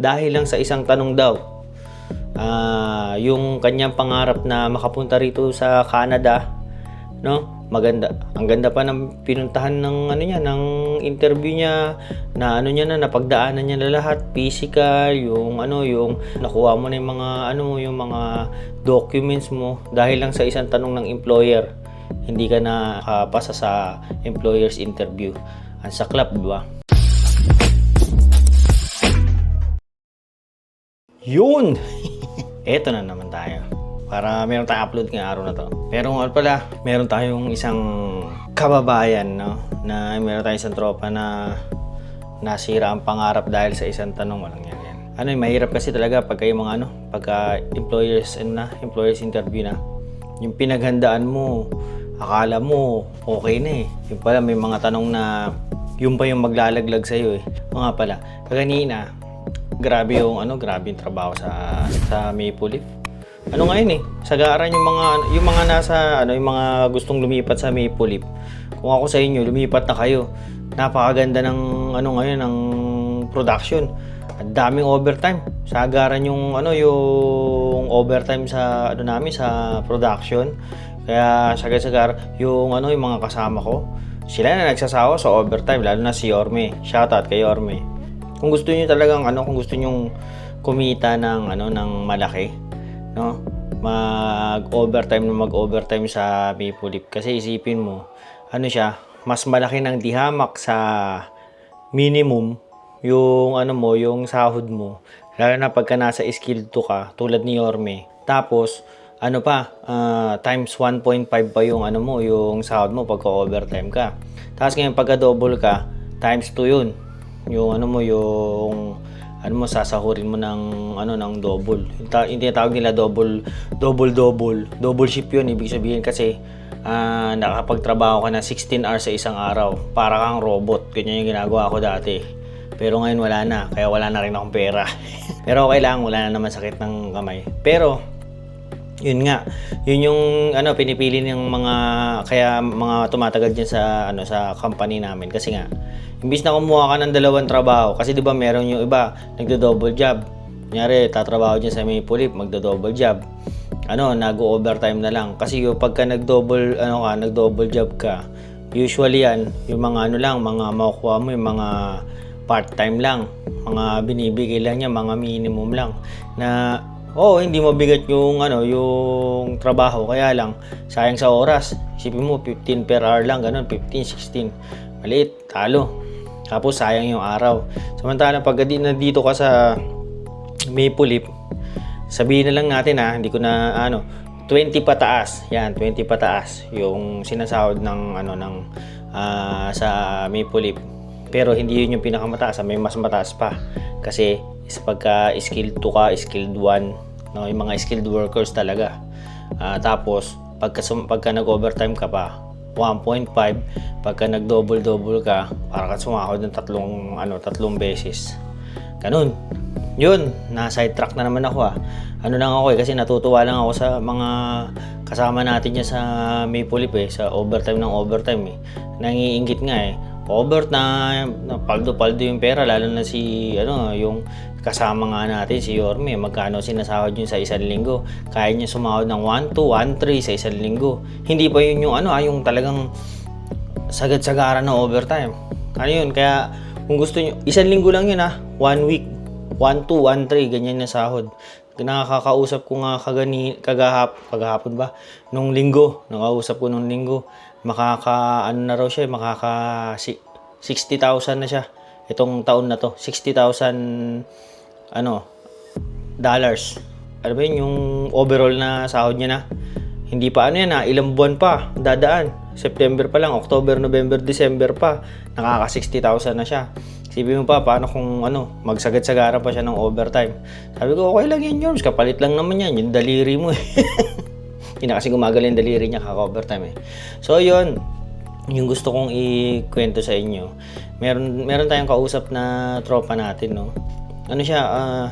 dahil lang sa isang tanong daw. Ah, yung kanyang pangarap na makapunta rito sa Canada, no? Maganda. Ang ganda pa ng pinuntahan ng ano niya, ng interview niya, na ano niya na napagdaanan niya na lahat, physical, yung ano, yung nakuha mo na yung mga ano, yung mga documents mo dahil lang sa isang tanong ng employer. Hindi ka na nakapasa sa employer's interview. Ang saklap, di ba? Yun! Eto na naman tayo. Para meron tayong upload ngayong araw na to. Pero nga pala, meron tayong isang kababayan, no? Na meron tayong isang tropa na nasira ang pangarap dahil sa isang tanong. Walang yan yan. Ano, mahirap kasi talaga pagka yung mga ano, pagka employers, ano na, employers interview na. Yung pinaghandaan mo, akala mo, okay na eh. Yung pala, may mga tanong na yung pa yung maglalaglag sa'yo eh. O nga pala, kaganina, grabe yung ano, grabe yung trabaho sa sa Maple Leaf. Ano ngayon eh, sagaran yung mga yung mga nasa ano, yung mga gustong lumipat sa Maple Leaf. Kung ako sa inyo, lumipat na kayo. Napakaganda ng ano ngayon ng production. Ang daming overtime. Sagaran yung ano yung overtime sa ano namin sa production. Kaya sagar-sagar yung ano yung mga kasama ko. Sila na nagsasawa sa overtime lalo na si Orme. Shoutout kay Orme kung gusto niyo talagang ano kung gusto niyo kumita ng ano ng malaki no? Mag overtime na mag overtime sa Maple Leaf. Kasi isipin mo ano siya mas malaki ng dihamak sa minimum yung ano mo yung sahod mo. Lalo na pagka nasa skill 2 ka tulad ni Yorme. Tapos ano pa ah, times 1.5 pa yung ano mo yung sahod mo pagka overtime ka? Tapos ngayon pagka double ka times 2 yun yung ano mo yung ano mo sasahurin mo ng ano ng double. Ta- Yung tinatawag nila double double double. Double shift 'yun ibig sabihin kasi ah nakapagtrabaho ka na 16 hours sa isang araw. Para kang robot. Ganyan yung ginagawa ko dati. Pero ngayon wala na, kaya wala na rin akong pera. Pero okay lang, wala na naman sakit ng kamay. Pero yun nga. Yun yung ano pinipili ng mga kaya mga tumatagal diyan sa ano sa company namin. Kasi nga imbis na kumuha ka ng dalawang trabaho kasi 'di ba meron yung iba nagdo-double job. Kunyari tatrabaho diyan sa Maple Leaf magdo-double job. Ano nag-overtime na lang. Kasi yung pagka nag-double ano ka nag-double job ka usually yan yung mga ano lang mga makukuha mo yung mga part-time lang. Mga binibigay lang niya mga minimum lang. Na Oo, hindi mabigat yung ano, yung trabaho kaya lang sayang sa oras. Isipin mo 15 per hour lang, ganun, 15, 16. Maliit, talo. Tapos sayang yung araw. Samantalang pag di nandito ka sa Maple Leaf, sabihin na lang natin ha, hindi ko na ano, 20 pataas. Yan, 20 pataas yung sinasahod ng ano ng ah, sa Maple Leaf. Pero hindi yun yung pinakamataas, ah, may mas mataas pa. Kasi is pagka skilled 2 ka, skilled 1, no, yung mga skilled workers talaga. Ah, tapos pagka pagka nag-overtime ka pa, 1.5 pagka nag-double-double ka, para ka sumahod ng tatlong ano, tatlong beses. Ganun. Yun, na sidetrack na naman ako ah. Ano lang ako eh, kasi natutuwa lang ako sa mga kasama natin niya sa Maple Leaf eh, sa overtime ng overtime eh. Nangiingit nga eh. Overtime, paldo-paldo yung pera, lalo na si, ano, yung kasama nga natin, si Yorme, magkano sinasahod yun sa isang linggo. Kaya niya sumahod ng 1 to 1 3 sa isang linggo. Hindi pa yun yung ano, ah, yung talagang sagad-sagaran na overtime. Ano yun? Kaya kung gusto nyo, isang linggo lang yun ah. One week. 1 2, 1 3, ganyan na sahod. Nakakausap ko nga kagani, kagahap, kagahapon ba? Nung linggo, nakausap ko nung linggo. Makaka, ano na raw siya, makaka si- 60,000 na siya. Itong taon na to, 60,000 ano, dollars. Ano ba yun, yung overall na sahod niya na? Hindi pa ano yan ha, ilang buwan pa, dadaan. September pa lang, October, November, December pa. Nakaka 60,000 na siya. Isipin mo pa, paano kung ano, magsagad-sagaran pa siya ng overtime. Sabi ko, okay lang yan, Yorms, kapalit lang naman yan, yung daliri mo eh. Hindi na kasi gumagaling yung daliri niya kaka-overtime eh. So yun, yung gusto kong ikwento sa inyo. Meron meron tayong kausap na tropa natin, no. Ano siya, ah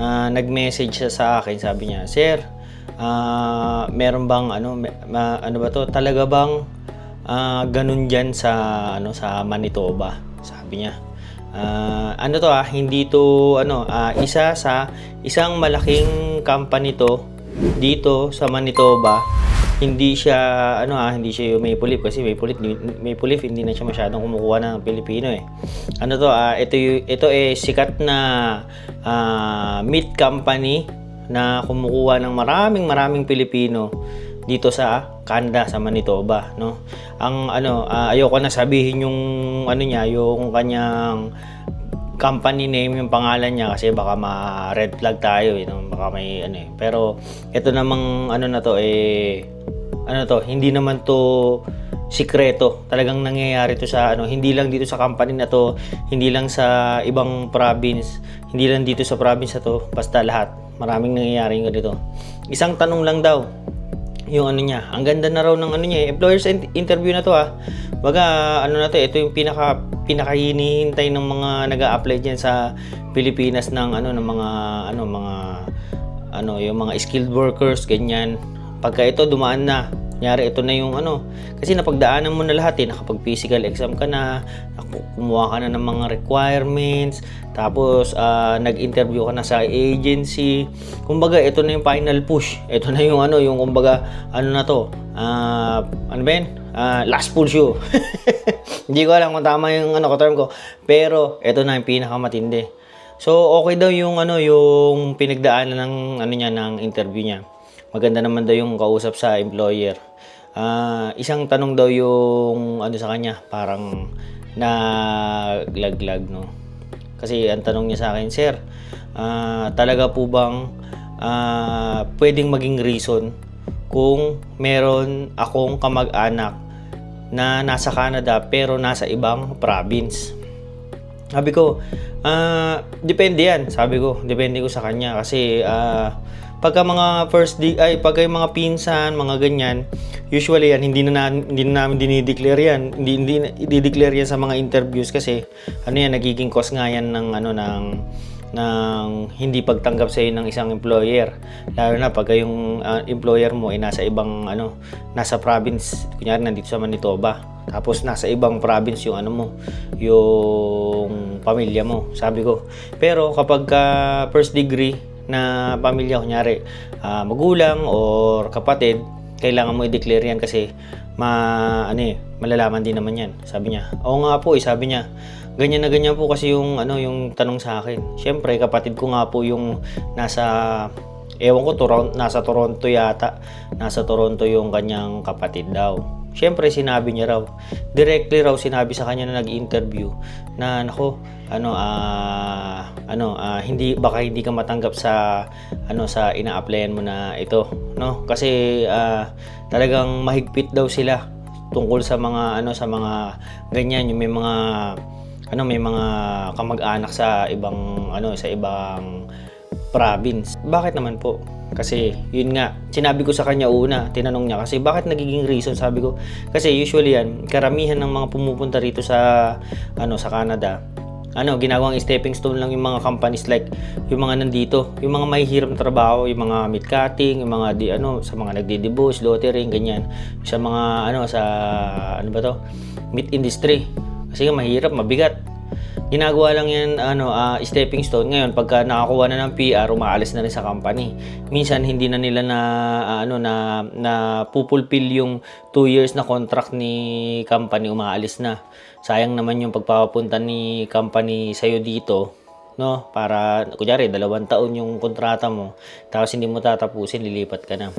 ah, nag-message siya sa akin, sabi niya, "Sir, ah meron bang ano ma- ano ba to? Talaga bang ah, ganun diyan sa ano sa Manitoba?" Sabi niya. Ah, ano to ah, hindi to ano, ah, isa sa isang malaking company to dito sa Manitoba. Hindi siya ano ah, hindi siya yung Maple Leaf kasi Maple Leaf, Maple Leaf hindi na siya masyadong kumukuha ng Pilipino eh. Ano to ah, ito ito eh sikat na ah, meat company na kumukuha ng maraming maraming Pilipino dito sa Canada sa Manitoba no? Ang ano ah, ayoko na sabihin yung ano niya yung kanyang company name yung pangalan niya kasi baka ma red flag tayo eh, no? baka may ano eh. Pero ito namang ano na to eh ano to hindi naman to sikreto. Talagang nangyayari to sa ano hindi lang dito sa company na to hindi lang sa ibang province hindi lang dito sa province na to basta lahat maraming nangyayari ganito isang tanong lang daw yung ano niya. Ang ganda na raw ng ano niya, eh. employers in- interview na to ah. Baga ano na to, ito yung pinaka pinaka hinihintay ng mga nag-a-apply diyan sa Pilipinas ng ano ng mga ano mga ano yung mga skilled workers ganyan. Pagka ito dumaan na, Kunyari, ito na yung ano. Kasi napagdaanan mo na lahat eh. Nakapag physical exam ka na, kumuha ka na ng mga requirements, tapos ah, nag-interview ka na sa agency. Kumbaga, ito na yung final push. Ito na yung ano, yung kumbaga, ano na to, ah, ano ba yun? Ah, last pull show. Hindi ko alam kung tama yung ano ko term ko. Pero, ito na yung pinakamatindi. So, okay daw yung ano, yung pinagdaanan ng ano niya ng interview niya. Maganda naman daw yung kausap sa employer. Ah, isang tanong daw yung ano sa kanya, parang naglaglag no. Kasi ang tanong niya sa akin, Sir, ah, talaga po bang ah, pwedeng maging reason kung meron akong kamag-anak na nasa Canada pero nasa ibang province? Sabi ko, ah, depende yan. Sabi ko, depende ko sa kanya kasi ah, pagka mga first di ay pagka yung mga pinsan, mga ganyan, usually yan hindi na, na hindi na namin dinideclare yan. Hindi hindi i-declare yan sa mga interviews kasi ano yan nagiging cause nga yan ng ano ng ng hindi pagtanggap sa ng isang employer lalo na pagka yung ah, employer mo ay nasa ibang ano nasa province kunyari nandito sa Manitoba tapos nasa ibang province yung ano mo, yung pamilya mo, sabi ko. Pero kapag ka first degree na pamilya, kunyari, ah, magulang or kapatid, kailangan mo i-declare yan kasi ma, ano eh, malalaman din naman yan. Sabi niya, oo nga po eh, sabi niya, ganyan na ganyan po kasi yung, ano, yung tanong sa akin. Siyempre, kapatid ko nga po yung nasa Ewan ko, Toron- nasa Toronto yata. Nasa Toronto yung kanyang kapatid daw. Siyempre, sinabi niya raw. Directly raw sinabi sa kanya na nag-interview na, nako, ano, ah, ano, ah, hindi, baka hindi ka matanggap sa, ano, sa ina-applyan mo na ito, no? Kasi, ah, talagang mahigpit daw sila tungkol sa mga, ano, sa mga ganyan, yung may mga, ano, may mga kamag-anak sa ibang, ano, sa ibang province. Bakit naman po? Kasi yun nga, sinabi ko sa kanya una, tinanong niya kasi bakit nagiging reason sabi ko. Kasi usually yan, karamihan ng mga pumupunta rito sa ano sa Canada, ano, ginagawang stepping stone lang yung mga companies like yung mga nandito, yung mga mahihirap na trabaho, yung mga meat cutting, yung mga di ano sa mga nagdi-debose, loitering, ganyan. Sa mga ano sa ano ba to? Meat industry. Kasi nga mahirap, mabigat. Ginagawa lang yan ano ah, stepping stone. Ngayon pagka nakakuha na ng PR, umaalis na rin sa company. Minsan hindi na nila na ah, ano na na pupulfill yung 2 years na contract ni company, umaalis na. Sayang naman yung pagpapapunta ni company sa'yo dito no para kunyari dalawang taon yung kontrata mo tapos hindi mo tatapusin lilipat ka na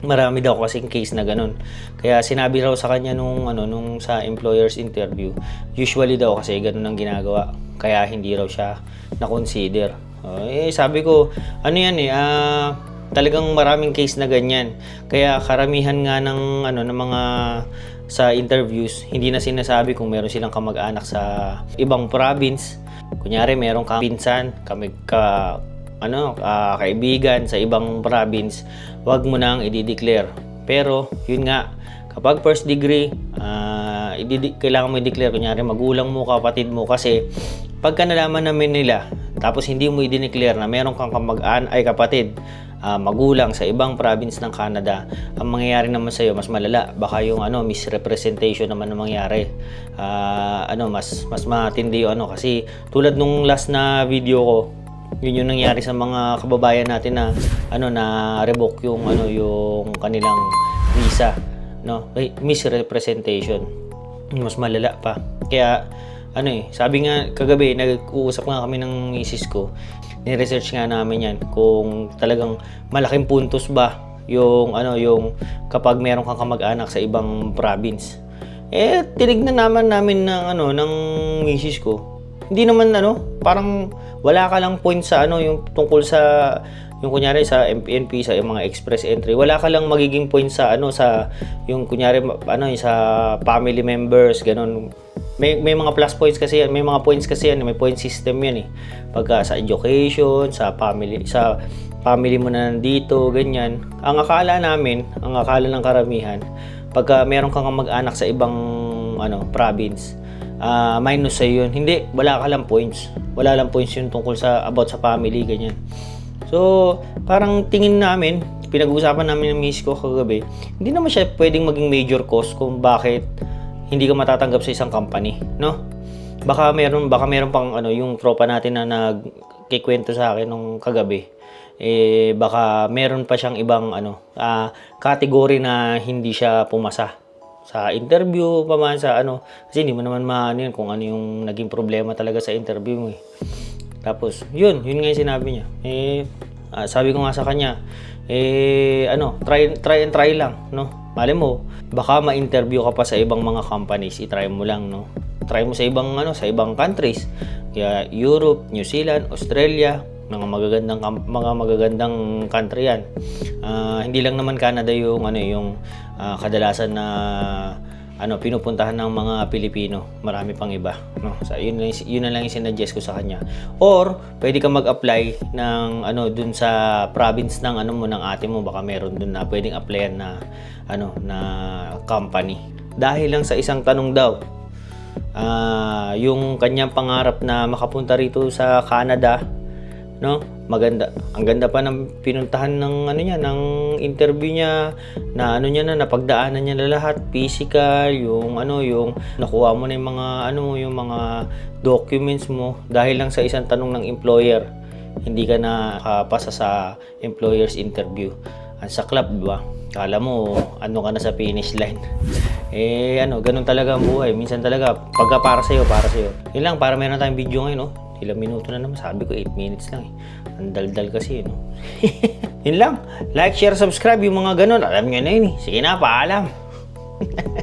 marami daw kasing case na ganun. Kaya sinabi raw sa kanya nung ano nung sa employer's interview, usually daw kasi ganun ang ginagawa. Kaya hindi raw siya na-consider. Oh, eh sabi ko, ano yan eh, ah, talagang maraming case na ganyan. Kaya karamihan nga ng ano ng mga sa interviews, hindi na sinasabi kung meron silang kamag-anak sa ibang province. Kunyari, meron kang pinsan, kami ka, ano, ah, kaibigan sa ibang province, wag mo nang i-declare. Pero, yun nga, kapag first degree, i-de- kailangan mo i-declare, kunyari, magulang mo, kapatid mo, kasi pagka nalaman namin nila, tapos hindi mo i-declare na meron kang kamag-an ay kapatid, ah, magulang sa ibang province ng Canada, ang mangyayari naman sa iyo mas malala. Baka yung ano misrepresentation naman ang mangyari. Ah, ano mas mas matindi yung ano kasi tulad nung last na video ko, yun yung nangyari sa mga kababayan natin na ano na revoke yung ano yung kanilang visa, no? Misrepresentation. Mas malala pa. Kaya ano eh, sabi nga kagabi, nag-uusap nga kami ng misis ko, ni-research nga namin yan kung talagang malaking puntos ba yung ano yung kapag meron kang kamag-anak sa ibang province. Eh tinignan naman namin ng ano ng misis ko. Hindi naman ano, parang wala ka lang point sa ano yung tungkol sa yung kunyari sa MPNP sa yung mga express entry wala ka lang magiging point sa ano sa yung kunyari ano yung sa family members ganun may, may mga plus points kasi yan, may mga points kasi yan, may point system yan eh. Pagka sa education, sa family, sa family mo na nandito, ganyan. Ang akala namin, ang akala ng karamihan, pagka meron kang mag-anak sa ibang ano, province, ah, minus sa yun. Hindi, wala ka lang points. Wala lang points yun tungkol sa about sa family, ganyan. So, parang tingin namin, pinag-uusapan namin ng miss ko kagabi, hindi naman siya pwedeng maging major cause kung bakit hindi ka matatanggap sa isang company, no? Baka meron baka meron pang ano yung tropa natin na nagkikwento sa akin nung kagabi. Eh baka meron pa siyang ibang ano, ah category na hindi siya pumasa sa interview pa man sa ano kasi hindi mo naman maano kung ano yung naging problema talaga sa interview mo eh. Tapos, yun, yun nga yung sinabi niya. Eh, ah, sabi ko nga sa kanya, eh, ano, try, try and try lang, no? Mali mo, baka ma-interview ka pa sa ibang mga companies, i-try mo lang, no? Try mo sa ibang, ano, sa ibang countries. Kaya, Europe, New Zealand, Australia, mga magagandang mga magagandang country yan. Ah, hindi lang naman Canada yung ano yung ah, kadalasan na ano pinupuntahan ng mga Pilipino. Marami pang iba, no. So yun lang yun na lang yung sinuggest ko sa kanya. Or pwede ka mag-apply ng ano dun sa province ng ano mo ng ate mo baka meron dun na pwedeng applyan na ano na company. Dahil lang sa isang tanong daw, ah yung kanyang pangarap na makapunta rito sa Canada no? Maganda. Ang ganda pa ng pinuntahan ng ano niya ng interview niya na ano niya na napagdaanan niya na lahat physical yung ano yung nakuha mo na yung mga ano yung mga documents mo dahil lang sa isang tanong ng employer hindi ka na nakapasa sa employer's interview. Ang saklap di ba? Kala mo ano ka na sa finish line. Eh ano ganun talaga ang buhay. Minsan talaga pagka para sa'yo para sa'yo. Yun lang para meron tayong video ngayon no ilang minuto na naman sabi ko 8 minutes lang eh. Ang daldal kasi no? Yun lang. Like share subscribe yung mga ganun. Alam nyo na yun eh. Sige na paalam